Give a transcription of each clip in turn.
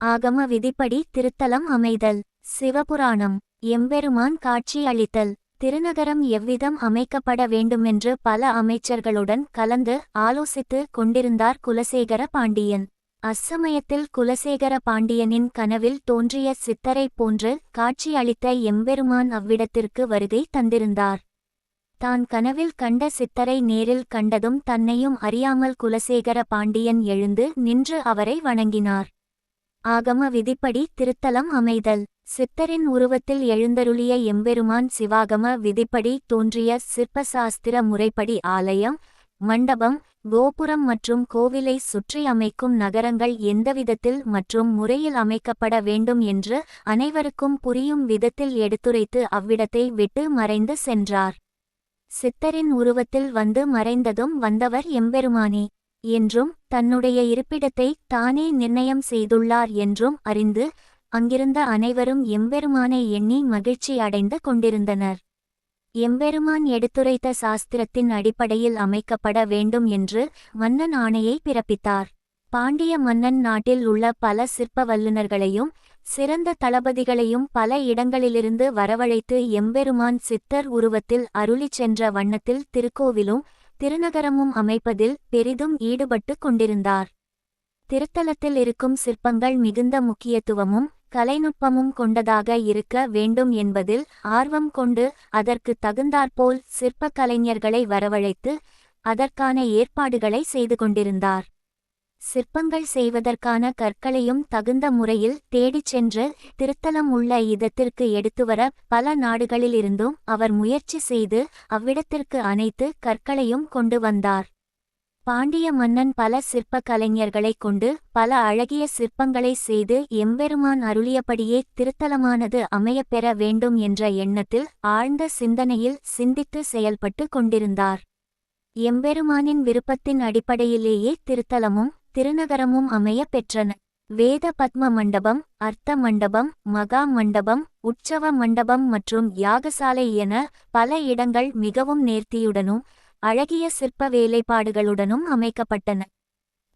ஆகம விதிப்படி திருத்தலம் அமைதல். சிவபுராணம். எம்பெருமான் காட்சி அளித்தல். திருநகரம் எவ்விதம் அமைக்கப்பட வேண்டுமென்று பல அமைச்சர்களுடன் கலந்து ஆலோசித்து கொண்டிருந்தார் குலசேகர பாண்டியன். அச்சமயத்தில் குலசேகர பாண்டியனின் கனவில் தோன்றிய சித்தரைப் போன்று காட்சி அளித்த எம்பெருமான் அவ்விடத்திற்கு வருகை தந்திருந்தார். தான் கனவில் கண்ட சித்தரை நேரில் கண்டதும் தன்னையும் அறியாமல் குலசேகர பாண்டியன் எழுந்து நின்று அவரை வணங்கினார். ஆகம விதிப்படி திருத்தலம் அமைதல். சித்தரின் உருவத்தில் எழுந்தருளிய எம்பெருமான் சிவாகம விதிப்படி தோன்றிய சிற்பசாஸ்திர முறைப்படி ஆலயம் மண்டபம் கோபுரம் மற்றும் கோவிலை சுற்றி அமைக்கும் நகரங்கள் எந்தவிதத்தில் மற்றும் முறையில் அமைக்கப்பட வேண்டும் என்று அனைவருக்கும் புரியும் விதத்தில் எடுத்துரைத்து அவ்விடத்தை விட்டு மறைந்து சென்றார். சித்தரின் உருவத்தில் வந்து மறைந்ததும் வந்தவர் எம்பெருமானே. என்றும் தன்னுடைய இருப்பிடத்தை தானே நிர்ணயம் செய்துள்ளார் என்றும் அறிந்து அங்கிருந்த அனைவரும் எம்பெருமானை எண்ணி மகிழ்ச்சி அடைந்து கொண்டிருந்தனர். எம்பெருமான் எடுத்துரைத்த சாஸ்திரத்தின் அடிப்படையில் அமைக்கப்பட வேண்டும் என்று மன்னன் ஆணையை பிறப்பித்தார். பாண்டிய மன்னன் நாட்டில் உள்ள பல சிற்ப வல்லுநர்களையும் சிறந்த தளபதிகளையும் பல இடங்களிலிருந்து வரவழைத்து எம்பெருமான் சித்தர் உருவத்தில் அருளிச் சென்ற வண்ணத்தில் திருக்கோவிலும் திருநகரமும் அமைப்பதில் பெரிதும் ஈடுபட்டு கொண்டிருந்தார். திருத்தலத்தில் இருக்கும் சிற்பங்கள் மிகுந்த முக்கியத்துவமும் கலைநுட்பமும் கொண்டதாக இருக்க வேண்டும் என்பதில் ஆர்வம் கொண்டு அதற்கு தகுந்தாற்போல் சிற்பக் கலைஞர்களை வரவழைத்து அதற்கான ஏற்பாடுகளை செய்து கொண்டிருந்தார். சிற்பங்கள் செய்வதற்கான கற்களையும் தகுந்த முறையில் தேடிச் சென்று திருத்தலம் உள்ள இதத்திற்கு எடுத்துவர பல நாடுகளிலிருந்தும் அவர் முயற்சி செய்து அவ்விடத்திற்கு அனைத்து கற்களையும் கொண்டு வந்தார். பாண்டிய மன்னன் பல சிற்ப கலைஞர்களைக் கொண்டு பல அழகிய சிற்பங்களை செய்து எம்பெருமான் அருளியபடியே திருத்தலமானது அமையப்பெற வேண்டும் என்ற எண்ணத்தில் ஆழ்ந்த சிந்தனையில் சிந்தித்து செயல்பட்டு கொண்டிருந்தார். எம்பெருமானின் விருப்பத்தின் அடிப்படையிலேயே திருத்தலமும் திருநகரமும் அமைய பெற்றன. வேத பத்ம மண்டபம் அர்த்த மண்டபம் மகா மண்டபம் உற்சவ மண்டபம் மற்றும் யாகசாலை என பல இடங்கள் மிகவும் நேர்த்தியுடனும் அழகிய சிற்ப வேலைப்பாடுகளுடனும் அமைக்கப்பட்டன.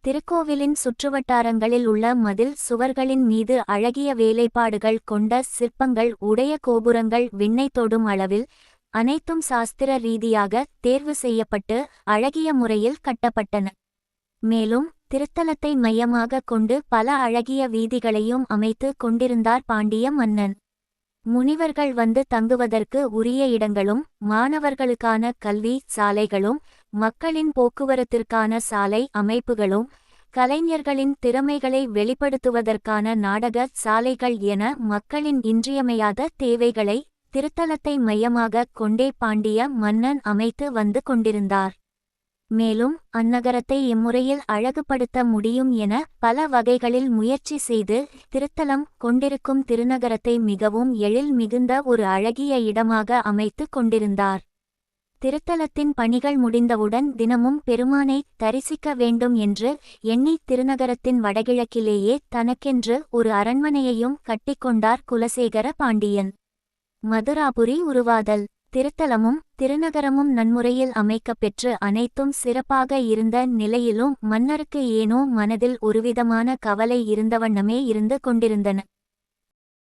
திருக்கோவிலின் சுற்றுவட்டாரங்களில் உள்ள மதில் சுவர்களின் மீது அழகிய வேலைப்பாடுகள் கொண்ட சிற்பங்கள் உடைய கோபுரங்கள் விண்ணை தொடும் அளவில் அனைத்தும் சாஸ்திர ரீதியாக தேர்வு செய்யப்பட்டு அழகிய முறையில் கட்டப்பட்டன. மேலும் திருத்தலத்தை மையமாக கொண்டு பல அழகிய வீதிகளையும் அமைத்து கொண்டிருந்தார் பாண்டிய மன்னன். முனிவர்கள் வந்து தங்குவதற்கு உரிய இடங்களும் மாணவர்களுக்கான கல்வி சாலைகளும் மக்களின் போக்குவரத்திற்கான சாலை அமைப்புகளும் கலைஞர்களின் திறமைகளை வெளிப்படுத்துவதற்கான நாடக சாலைகள் என மக்களின் இன்றியமையாத தேவைகளை திருத்தலத்தை மையமாக கொண்டே பாண்டிய மன்னன் அமைத்து வந்து கொண்டிருந்தார். மேலும் அந்நகரத்தை இம்முறையில் அழகுபடுத்த முடியும் என பல வகைகளில் முயற்சி செய்து திருத்தலம் கொண்டிருக்கும் திருநகரத்தை மிகவும் எழில் மிகுந்த ஒரு அழகிய இடமாக அமைத்து கொண்டிருந்தார். திருத்தலத்தின் பணிகள் முடிந்தவுடன் தினமும் பெருமானை தரிசிக்க வேண்டும் என்று எண்ணி திருநகரத்தின் வடகிழக்கிலேயே தனக்கென்று ஒரு அரண்மனையையும் கட்டிக்கொண்டார் குலசேகர பாண்டியன். மதுராபுரி உருவாதல். திருத்தலமும் திருநகரமும் நன்முறையில் அமைக்கப்பெற்று அனைத்தும் சிறப்பாக இருந்த நிலையிலும் மன்னருக்கு ஏனோ மனதில் ஒருவிதமான கவலை இருந்தவண்ணமே இருந்து கொண்டிருந்தன.